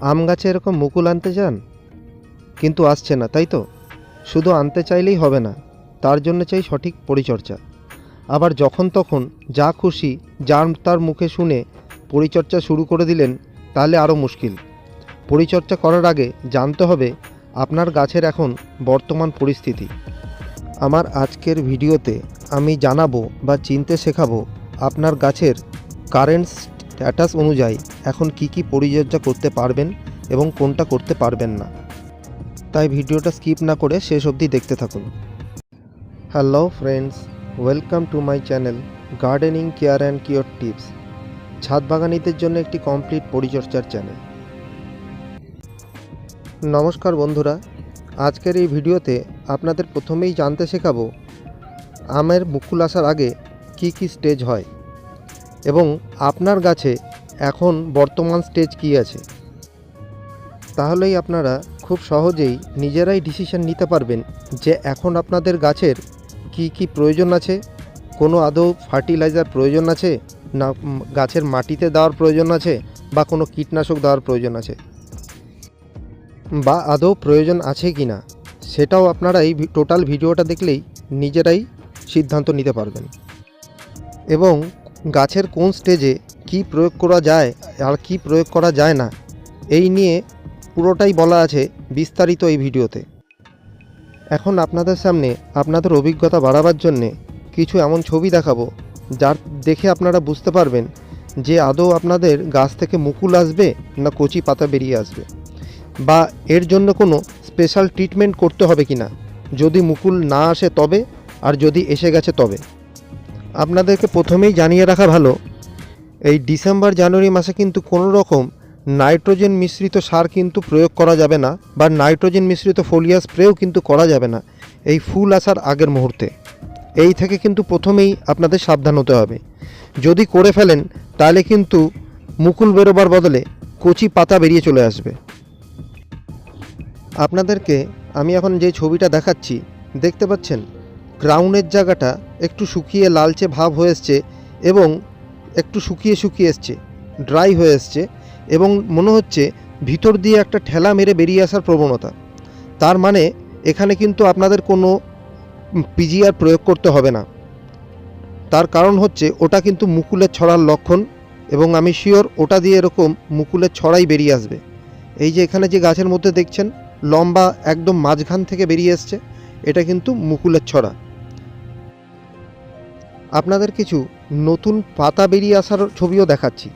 আম গাছে এরকম মুকুল আনতে চান কিন্তু আসছে না, তাই তো? শুধু আনতে চাইলেই হবে না, তার জন্য চাই সঠিক পরিচর্যা। আবার যখন তখন যা খুশি যার তার মুখে শুনে পরিচর্যা শুরু করে দিলেন, তাহলে আরও মুশকিল। পরিচর্যা করার আগে জানতে হবে, আপনার গাছের এখন বর্তমান পরিস্থিতি। আমার আজকের ভিডিওতে আমি জানাব বা চিনতে শেখাবো আপনার গাছের কারেন্ট স্ট্যাটাস অনুযায়ী এখন কি কি পরিচর্যা করতে পারবেন এবং কোনটা করতে পারবেন না। তাই ভিডিওটা স্কিপ না করে শেষ অবধি দেখতে থাকুন। Hello friends welcome to my channel gardening care and cure tips ছাদ বাগানিদের জন্য একটি কমপ্লিট পরিচর্যার চ্যানেল নমস্কার বন্ধুরা, আজকের এই ভিডিওতে আপনাদের প্রথমেই জানতে শেখাবো, আমের মুকুল আসার আগে কি কি স্টেজ হয়। এবং আপনার গাছে এখন বর্তমান স্টেজ কি আছে? তাহলেই আপনারা খুব সহজেই নিজেরাই ডিসিশন নিতে পারবেন যে এখন আপনাদের গাছের কি কি প্রয়োজন আছে? কোনো আদৌ ফার্টিলাইজার প্রয়োজন আছে? না গাছের মাটিতে দেওয়ার প্রয়োজন আছে? বা কোনো কীটনাশক দেওয়ার প্রয়োজন আছে? বা আদৌ প্রয়োজন আছে কি না? সেটাও আপনারা এই টোটাল ভিডিওটা দেখলেই নিজেরাই সিদ্ধান্ত নিতে পারবেন। এবং গাছের কোন স্টেজে কি প্রয়োগ করা যায় আর কি প্রয়োগ করা যায় না, এই নিয়ে পুরোটাই বলা আছে বিস্তারিত এই ভিডিওতে। এখন আপনাদের সামনে আপনাদের অভিজ্ঞতা বাড়াবার জন্যে কিছু এমন ছবি দেখাবো, যার দেখে আপনারা বুঝতে পারবেন যে আদৌ আপনাদের গাছ থেকে মুকুল আসবে না কচি পাতা বেরিয়ে আসবে, বা এর জন্য কোনো স্পেশাল ট্রিটমেন্ট করতে হবে কি না যদি মুকুল না আসে তবে, আর যদি এসে গেছে তবে। আপনাদেরকে প্রথমেই জানিয়ে রাখা ভালো, এই ডিসেম্বর, জানুয়ারি মাসে কিন্তু কোনো রকম নাইট্রোজেন মিশ্রিত সার কিন্তু প্রয়োগ করা যাবে না বা নাইট্রোজেন মিশ্রিত ফোলিয়া স্প্রেও কিন্তু করা যাবে না এই ফুল আসার আগের মুহূর্তে। এই থেকে কিন্তু প্রথমেই আপনাদের সাবধান হতে হবে। যদি করে ফেলেন, তাহলে কিন্তু মুকুল বেরোবার বদলে কচি পাতা বেরিয়ে চলে আসবে। আপনাদেরকে আমি এখন যে ছবিটা দেখাচ্ছি, দেখতে পাচ্ছেন? ক্রাউনের জায়গাটা একটু শুকিয়ে লালচে ভাব হয়ে এসছে এবং একটু শুকিয়ে শুকিয়ে এসছে ড্রাই হয়ে এসছে এবং মনে হচ্ছে ভিতর দিয়ে একটা ঠেলা মেরে বেরিয়ে আসার প্রবণতা। তার মানে এখানে কিন্তু আপনাদের কোনো পিজিআর প্রয়োগ করতে হবে না। তার কারণ হচ্ছে ওটা কিন্তু মুকুলের ছড়ার লক্ষণ এবং আমি শিওর ওটা দিয়ে এরকম মুকুলের ছড়াই বেরিয়ে আসবে। এই যে এখানে যে গাছের মধ্যে দেখছেন, লম্বা একদম মাঝখান থেকে বেরিয়ে এসছে, এটা কিন্তু মুকুলের ছড়া। আপনাদের কিছু নতুন পাতা বেরিয়ে আসার ছবিও দেখাচ্ছি।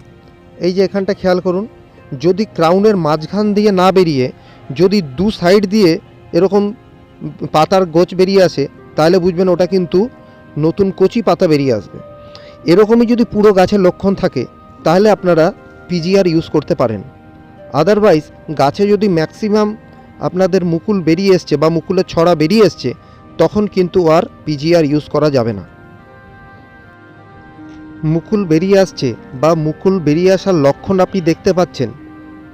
এই যে এখানটা খেয়াল করুন, যদি ক্রাউনের মাঝখান দিয়ে না বেরিয়ে, যদি দু সাইড দিয়ে এরকম পাতার গোছ বেরিয়ে আসে, তাহলে বুঝবেন ওটা কিন্তু নতুন কচি পাতা বেরিয়ে আসবে। এরকমই যদি পুরো গাছের লক্ষণ থাকে, তাহলে আপনারা পিজিআর ইউজ করতে পারেন। আদারওয়াইজ গাছে যদি ম্যাক্সিমাম আপনাদের মুকুল বেরিয়ে এসছে বা মুকুলের ছড়া বেরিয়ে এসছে, তখন কিন্তু আর পিজিআর ইউজ করা যাবে না। মুকুল বেরিয়ে আসছে বা মুকুল বেরিয়ে আসার লক্ষণ আপনি দেখতে পাচ্ছেন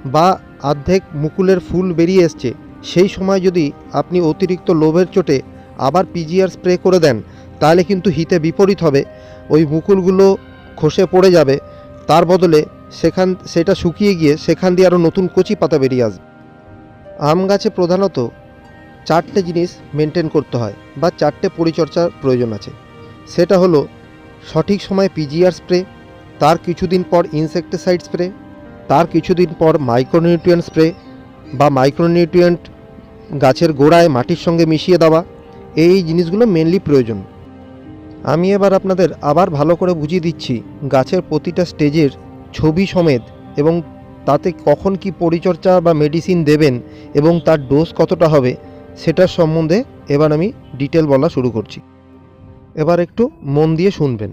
বা অর্ধেক মুকুলের ফুল বেরিয়ে এসছে, সেই সময় যদি আপনি অতিরিক্ত লোভের চোটে আবার পিজিআর স্প্রে করে দেন, তাহলে কিন্তু হিতে বিপরীত হবে। ওই মুকুলগুলো খসে পড়ে যাবে, তার বদলে সেখান, সেটা শুকিয়ে গিয়ে সেখান দিয়ে আরও নতুন কচি পাতা বেরিয়ে আসবে। আম গাছে প্রধানত চারটে জিনিস মেনটেন করতে হয় বা চারটে পরিচর্যার প্রয়োজন আছে। সেটা হলো সঠিক সময়ে পিজিআর স্প্রে, তার কিছুদিন পর ইনসেকটিসাইড স্প্রে, তার কিছুদিন পর মাইক্রোনিউট্রিয়েন্ট স্প্রে বা মাইক্রোনিউট্রিয়েন্ট গাছের গোড়ায় মাটির সঙ্গে মিশিয়ে দেওয়া, এই জিনিসগুলো মেনলি প্রয়োজন। আমি এবার আপনাদের আবার ভালো করে বুঝিয়ে দিচ্ছি গাছের প্রতিটা স্টেজের ছবি সমেত এবং তাতে কখন কি পরিচর্যা বা মেডিসিন দেবেন এবং তার ডোজ কতটা হবে, সেটার সম্বন্ধে এবার আমি ডিটেল বলা শুরু করছি। এবার একটু মন দিয়ে শুনবেন।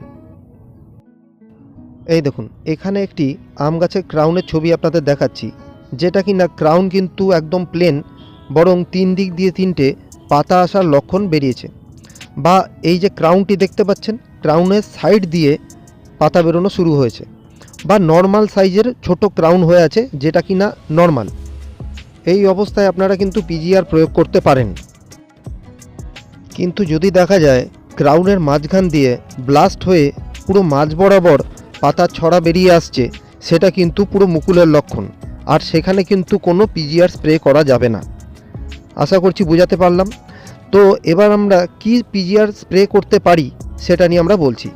এই দেখুন, এখানে একটি আম গাছের ক্রাউনের ছবি আপনাদের দেখাচ্ছি। যেটা কি না ক্রাউন কিন্তু একদম প্লেন বরং তিন দিক দিয়ে তিনটে পাতা আসার লক্ষণ বেরিয়েছে। বা এই যে ক্রাউনটি দেখতে পাচ্ছেন ক্রাউনের সাইড দিয়ে পাতা বেরোনো শুরু হয়েছে। বা নর্মাল সাইজের ছোট ক্রাউন হয়ে আছে, যেটা কি না নর্মাল এই অবস্থায় আপনারা কিন্তু পিজিআর প্রয়োগ করতে পারেন। কিন্তু যদি দেখা যায় ক্রাউনের মাঝখান দিয়ে ব্লাস্ট হয়ে পুরো মাঝ বরাবর পাতার ছড়া বেরিয়ে আসছে, সেটা কিন্তু পুরো মুকুলের লক্ষণ। আর সেখানে কিন্তু কোনো পিজিআর স্প্রে করা যাবে না। আশা করছি বোঝাতে পারলাম। তো এবার আমরা কি পিজিআর স্প্রে করতে পারি, সেটা নিয়ে আমরা বলছি।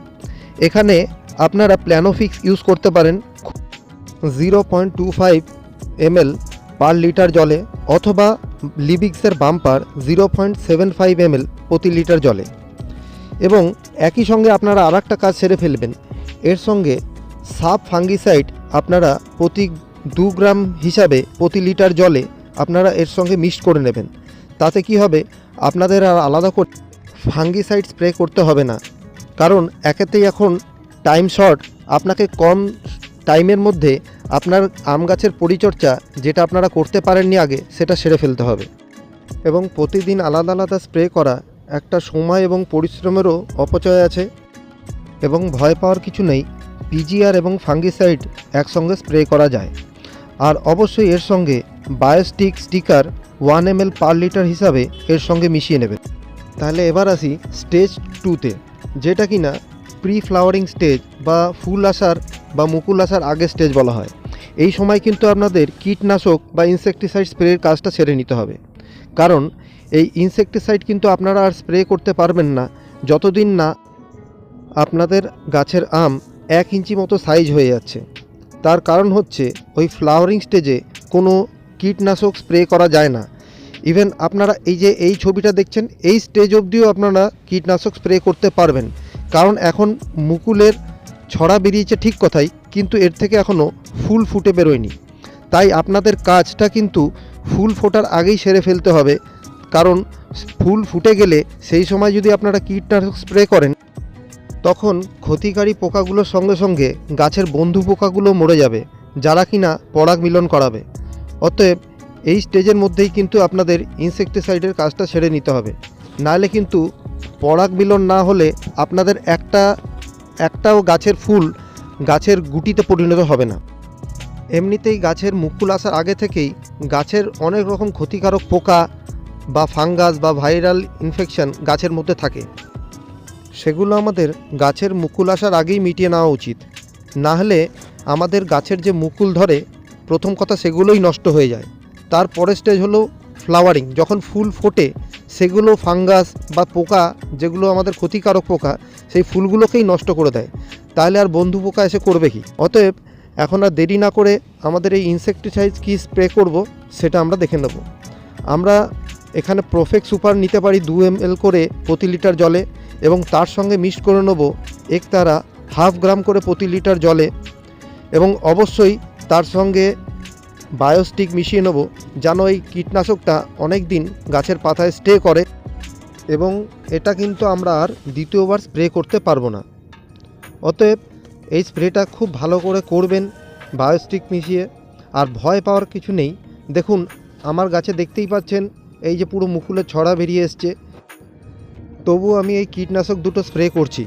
এখানে আপনারা প্ল্যানোফিক্স ইউজ করতে পারেন। Zero point two five ml per litre জলে, অথবা লিবিক্সের bumper zero point seven five ml প্রতি লিটার জলে। এবং একই সঙ্গে আপনারা আর একটা কাজ সেরে ফেলবেন। এর সঙ্গে সাব ফাঙ্গিসাইড আপনারা প্রতি দু গ্রাম হিসাবে প্রতি লিটার জলে আপনারা এর সঙ্গে মিক্সড করে নেবেন। তাতে কি হবে? আপনাদের আর আলাদা করে ফাঙ্গিসাইড স্প্রে করতে হবে না। কারণ একেতেই এখন টাইম শর্ট। আপনাকে কম টাইমের মধ্যে আপনার আম গাছের পরিচর্যা যেটা আপনারা করতে পারেননি আগে, সেটা সেরে ফেলতে হবে। এবং প্রতিদিন আলাদা আলাদা স্প্রে করা একটা সময় এবং পরিশ্রমেরও অপচয় আছে এবং ভয় পাওয়ার কিছু নেই। পিজিআর এবং ফাঙ্গিসাইড একসঙ্গে স্প্রে করা যায়। আর অবশ্যই এর সঙ্গে Biostick sticker one M per litre হিসাবে এর সঙ্গে মিশিয়ে নেবেন। তাহলে এবার আসি স্টেজ টুতে, যেটা কিনা প্রি ফ্লাওয়ারিং স্টেজ বা ফুল আসার বা মুকুল আসার আগে স্টেজ বলা হয়। এই সময় কিন্তু আপনাদের কীটনাশক বা ইনসেকটিসাইড স্প্রের কাজটা সেরে নিতে হবে। কারণ এই ইনসেকটিসাইড কিন্তু আপনারা আর স্প্রে করতে পারবেন না। যতদিন না আপনাদের গাছের আম এক ইঞ্চি মতো সাইজ হয়ে যাচ্ছে। তার কারণ হচ্ছে, ওই ফ্লাওয়ারিং স্টেজে কোনো কীটনাশক স্প্রে করা যায় না। ইভেন আপনারা এই যে এই ছবিটা দেখছেন, এই স্টেজ অবধিও আপনারা কীটনাশক স্প্রে করতে পারবেন। কারণ এখন মুকুলের ছড়া বেরিয়েছে ঠিক কথাই, কিন্তু এর থেকে এখনও ফুল ফুটে বেরোয়নি। তাই আপনাদের কাজটা কিন্তু ফুল ফোটার আগেই সেরে ফেলতে হবে। কারণ ফুল ফুটে গেলে সেই সময় যদি আপনারা কীটনাশক স্প্রে করেন, তখন ক্ষতিকারী পোকাগুলোর সঙ্গে সঙ্গে গাছের বন্ধু পোকাগুলো মরে যাবে, যারা কিনা পরাগ মিলন করাবে। অতএব এই স্টেজের মধ্যেই কিন্তু আপনাদের ইনসেকটিসাইডের কাজটা ছেড়ে নিতে হবে। নাহলে কিন্তু পরাগ মিলন না হলে আপনাদের একটা, একটাও গাছের ফুল গাছের গুটিতে পরিণত হবে না। এমনিতেই গাছের মুকুল আসার আগে থেকেই গাছের অনেক রকম ক্ষতিকারক পোকা বা ফাঙ্গাস বা ভাইরাল ইনফেকশন গাছের মধ্যে থাকে। সেগুলো আমাদের গাছের মুকুল আসার আগেই মিটিয়ে নেওয়া উচিত। না হলে আমাদের গাছের যে মুকুল ধরে, প্রথম কথা সেগুলোই নষ্ট হয়ে যায়। তারপরের স্টেজ হলো ফ্লাওয়ারিং যখন ফুল ফোটে, সেগুলো ফাঙ্গাস বা পোকা, যেগুলো আমাদের ক্ষতিকারক পোকা, সেই ফুলগুলোকেই নষ্ট করে দেয়। তাহলে আর বন্ধু পোকা এসে করবে কি? অতএব এখন আর দেরি না করে আমাদের এই ইনসেকটিসাইড কী স্প্রে করব, সেটা আমরা দেখে নেব। আমরা এখানে প্রোফেক্ট সুপার নিতে পারি দু এম করে প্রতি লিটার জলে এবং তার সঙ্গে মিক্সড করে নেব একতারা হাফ গ্রাম করে প্রতি লিটার জলে এবং অবশ্যই তার সঙ্গে বায়োস্টিক মিশিয়ে নেব যেন এই কীটনাশকটা অনেক দিন গাছের পাতায় স্টে করে এবং এটা কিন্তু আমরা আর দ্বিতীয়বার স্প্রে করতে পারব না। অতএব এই স্প্রেটা খুব ভালো করে করবেন বায়োস্টিক মিশিয়ে, আর ভয় পাওয়ার কিছু নেই। দেখুন, আমার গাছে দেখতেই পাচ্ছেন এই যে পুরো মুকুলের ছড়া বেরিয়ে এসছে। তবু আমি এই কীটনাশক দুটো স্প্রে করছি।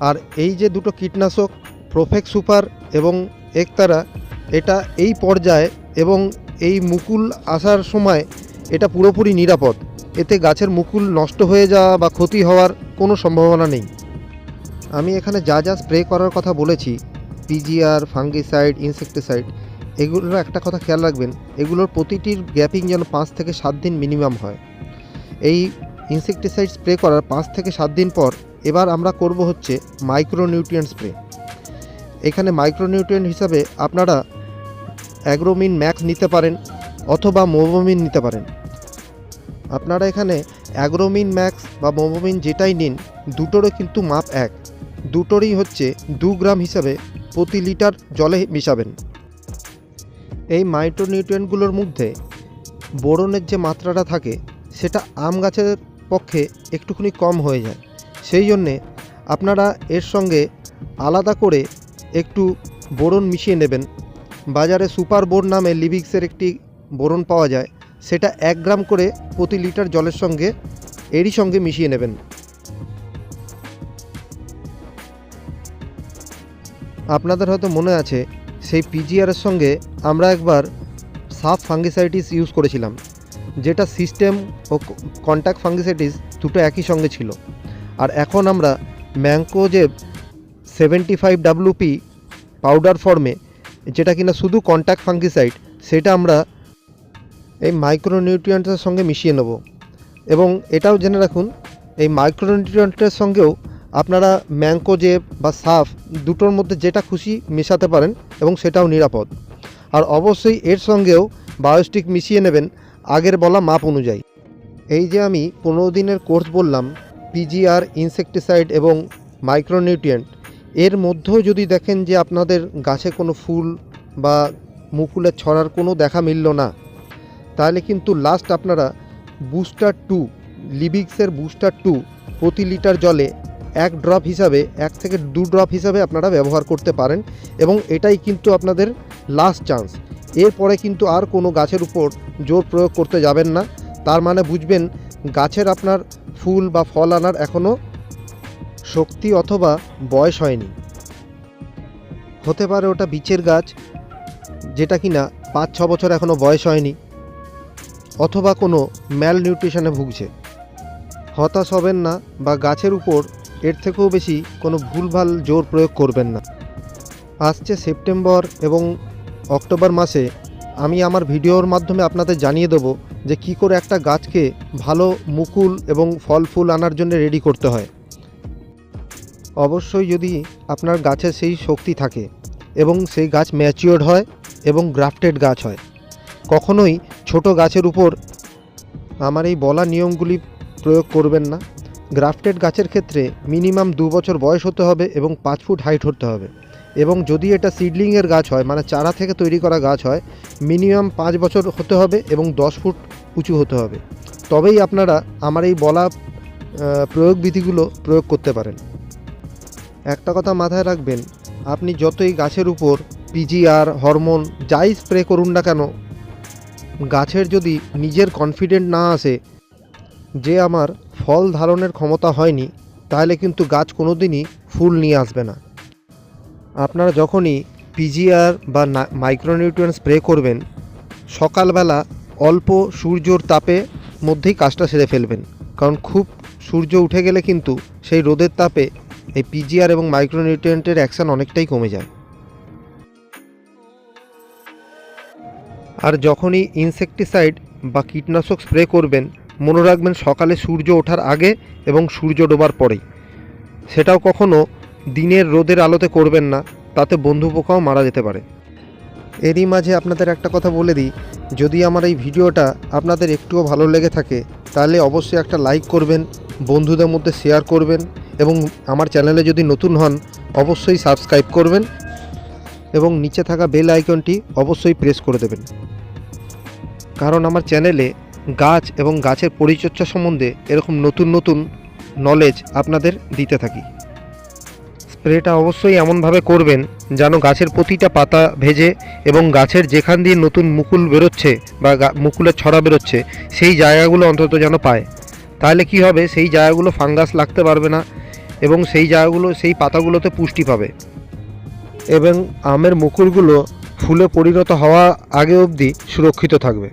আর এই যে দুটো কীটনাশক প্রোফেক্ট সুপার এবং একতারা, এটা এই পর্যায়ে এবং এই মুকুল আসার সময় এটা পুরোপুরি নিরাপদ। এতে গাছের মুকুল নষ্ট হয়ে যাওয়া বা ক্ষতি হওয়ার কোনো সম্ভাবনা নেই। আমি এখানে যা যা স্প্রে করার কথা বলেছি, পিজিআর, ফাঙ্গিসাইড, ইনসেকটিসাইড এগুলোর একটা কথা খেয়াল রাখবেন, এগুলোর প্রতিটির গ্যাপিং যেন পাঁচ থেকে সাত দিন মিনিমাম হয়। এই ইনসেকটিসাইড স্প্রে করার পাঁচ থেকে সাত দিন পর এবার আমরা করব হচ্ছে মাইক্রোনিউট্রিয়েন্ট স্প্রে এখানে মাইক্রোনিউট্রিয়েন্ট হিসাবে আপনারা অ্যাগ্রোমিন ম্যাক্স নিতে পারেন অথবা মোবোমিন নিতে পারেন। আপনারা এখানে অ্যাগ্রোমিন ম্যাক্স বা মোবোমিন যেটাই নিন, দুটোরও কিন্তু মাপ এক। দুটোরই হচ্ছে দু গ্রাম হিসাবে প্রতি লিটার জলে মিশাবেন। এই মাইক্রোনিউট্রিয়েন্টগুলোর মধ্যে বোরনের যে মাত্রাটা থাকে, সেটা আম গাছের পক্ষে একটুখানি কম হয়ে যায়। সেই জন্যে আপনারা এর সঙ্গে আলাদা করে একটু বোরন মিশিয়ে নেবেন। বাজারে সুপার বোর নামে লিবিক্সের একটি বোরন পাওয়া যায়, সেটা এক গ্রাম করে প্রতি লিটার জলের সঙ্গে, এরই সঙ্গে মিশিয়ে নেবেন। আপনাদের হয়তো মনে আছে, সেই পিজিআরের সঙ্গে আমরা একবার সাফ ফাঙ্গিসাইটিস ইউজ করেছিলাম, যেটা সিস্টেম ও কন্ট্যাক্ট ফাঙ্গিসাইটিস দুটো একই সঙ্গে ছিল। আর এখন আমরা mancozeb seventy five WP powder ফর্মে, যেটা কিনা শুধু কন্ট্যাক্ট ফাঙ্গিসাইড, সেটা আমরা এই মাইক্রোনিউট্রিয়েন্টসের সঙ্গে মিশিয়ে নেব। এবং এটাও জেনে রাখুন, এই মাইক্রোনিউট্রিয়েন্টের সঙ্গেও আপনারা ম্যাঙ্কোজেব বা সাফ দুটোর মধ্যে যেটা খুশি মেশাতে পারেন এবং সেটাও নিরাপদ। আর অবশ্যই এর সঙ্গেও বায়োস্টিক মিশিয়ে নেবেন আগের বলা মাপ অনুযায়ী। এই যে আমি পনেরো দিনের কোর্স বললাম পিজিআর ইনসেকটিসাইড এবং মাইক্রোনিউট্রিয়েন্ট এর মধ্যেও যদি দেখেন যে আপনাদের গাছে কোনো ফুল বা মুকুলের ছড়ার কোনো দেখা মিলল না, তাহলে কিন্তু লাস্ট আপনারা বুস্টার টু লিবিক্সের বুস্টার টু প্রতি লিটার জলে এক ড্রপ হিসাবে, এক থেকে দু ড্রপ হিসাবে আপনারা ব্যবহার করতে পারেন এবং এটাই কিন্তু আপনাদের লাস্ট চান্স এরপরে কিন্তু আর কোনো গাছের উপর জোর প্রয়োগ করতে যাবেন না। তার মানে বুঝবেন, গাছের আপনার ফুল বা ফল আনার এখনও শক্তি অথবা বয়স হয়নি। হতে পারে ওটা বিচের গাছ, যেটা কিনা পাঁচ, ছ বছর এখনও বয়স হয়নি, অথবা কোনো ম্যাল নিউট্রিশনে ভুগছে। হতাশ হবেন না বা গাছের উপর এর থেকেও বেশি কোনো ভুলভাল জোর প্রয়োগ করবেন না। আসছে সেপ্টেম্বর এবং অক্টোবর মাসে আমি আমার ভিডিওর মাধ্যমে আপনাদের জানিয়ে দেবো যে কি করে একটা গাছকে ভালো মুকুল এবং ফল ফুল আনার জন্য রেডি করতে হয়। অবশ্যই যদি আপনার গাছে সেই শক্তি থাকে এবং সেই গাছ ম্যাচিওর্ড হয় এবং গ্রাফটেড গাছ হয়, কখনোই ছোট গাছের উপর আমার এই বলা নিয়মগুলি প্রয়োগ করবেন না। গ্রাফটেড গাছের ক্ষেত্রে মিনিমাম দু বছর বয়স হতে হবে এবং পাঁচ ফুট হাইট হতে হবে। এবং যদি এটা সিডলিংয়ের গাছ হয় মানে চারা থেকে তৈরি করা গাছ হয় মিনিমাম পাঁচ বছর হতে হবে এবং দশ ফুট উঁচু হতে হবে। তবেই আপনারা আমার এই বলা প্রয়োগ বিধিগুলো প্রয়োগ করতে পারেন। একটা কথা মাথায় রাখবেন, আপনি যতই গাছের উপর পিজিআর হরমোন যাই স্প্রে করুন না কেন, গাছের যদি নিজের কনফিডেন্ট না আসে, যে আমার ফল ধারণের ক্ষমতা হয়নি, তাহলে কিন্তু গাছ কোনো দিনই ফুল নিয়ে আসবে না। আপনারা যখনই পিজিআর বা মাইক্রোনিউট্রিয়েন্ট স্প্রে করবেন, সকালবেলা অল্প সূর্যর তাপে মধ্যেই কাজটা সেরে ফেলবেন। কারণ খুব সূর্য উঠে গেলে কিন্তু সেই রোদের তাপে এই পিজিআর এবং মাইক্রোনিউট্রিয়েন্টের অ্যাকশান অনেকটাই কমে যায়। আর যখনই ইনসেকটিসাইড বা কীটনাশক স্প্রে করবেন, মনে রাখবেন সকালে সূর্য ওঠার আগে এবং সূর্য ডোবার পরেই। সেটাও কখনো দিনের রোদের আলোতে করবেন না, তাতে বন্ধু পোকাও মারা যেতে পারে। এরই মাঝে আপনাদের একটা কথা বলে দিই, যদি আমার এই ভিডিওটা আপনাদের একটুও ভালো লেগে থাকে, তাহলে অবশ্যই একটা লাইক করবেন, বন্ধুদের মধ্যে শেয়ার করবেন, এবং আমার চ্যানেলে যদি নতুন হন, অবশ্যই সাবস্ক্রাইব করবেন, এবং নিচে থাকা বেল আইকনটি অবশ্যই প্রেস করে দেবেন। কারণ আমার চ্যানেলে গাছ এবং গাছের পরিচর্যা সম্বন্ধে এরকম নতুন নতুন নলেজ আপনাদের দিতে থাকি। স্প্রেটা অবশ্যই এমনভাবে করবেন যেন গাছের প্রতিটা পাতা ভেজে এবং গাছের যেখান দিয়ে নতুন মুকুল বেরোচ্ছে বা মুকুলের ছড়া বেরোচ্ছে, সেই জায়গাগুলো অন্তত যেন পায়। তাহলে কি হবে? সেই জায়গাগুলো ফাঙ্গাস লাগতে পারবে না এবং সেই জায়গাগুলো, সেই পাতাগুলোতে পুষ্টি পাবে। এবং আমের মুকুলগুলো ফুলে পরিণত হওয়া আগে অবধি সুরক্ষিত থাকবে।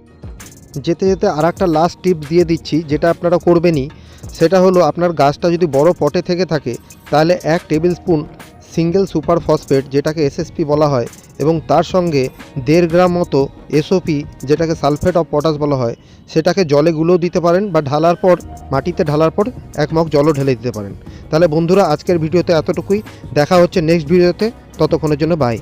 যেতে যেতে আর একটা লাস্ট টিপ দিয়ে দিচ্ছি, যেটা আপনারা করবেনই সেটা হলো আপনার গাছটা যদি বড় পটে থেকে থাকে, তাহলে এক table spoon single super phosphate যেটাকে এসএসপি বলা হয় এবং তার সঙ্গে দেড় গ্রাম মতো এসওপি যেটাকে সালফেট অফ পটাশ বলা হয়, সেটাকে জলে গুলেও দিতে পারেন বা ঢালার পর, মাটিতে ঢালার পর এক মগ জলও ঢেলে দিতে পারেন। তাহলে বন্ধুরা, আজকের ভিডিওতে এতটুকুই। দেখা হচ্ছে নেক্সট ভিডিওতে। ততক্ষণের জন্য বাই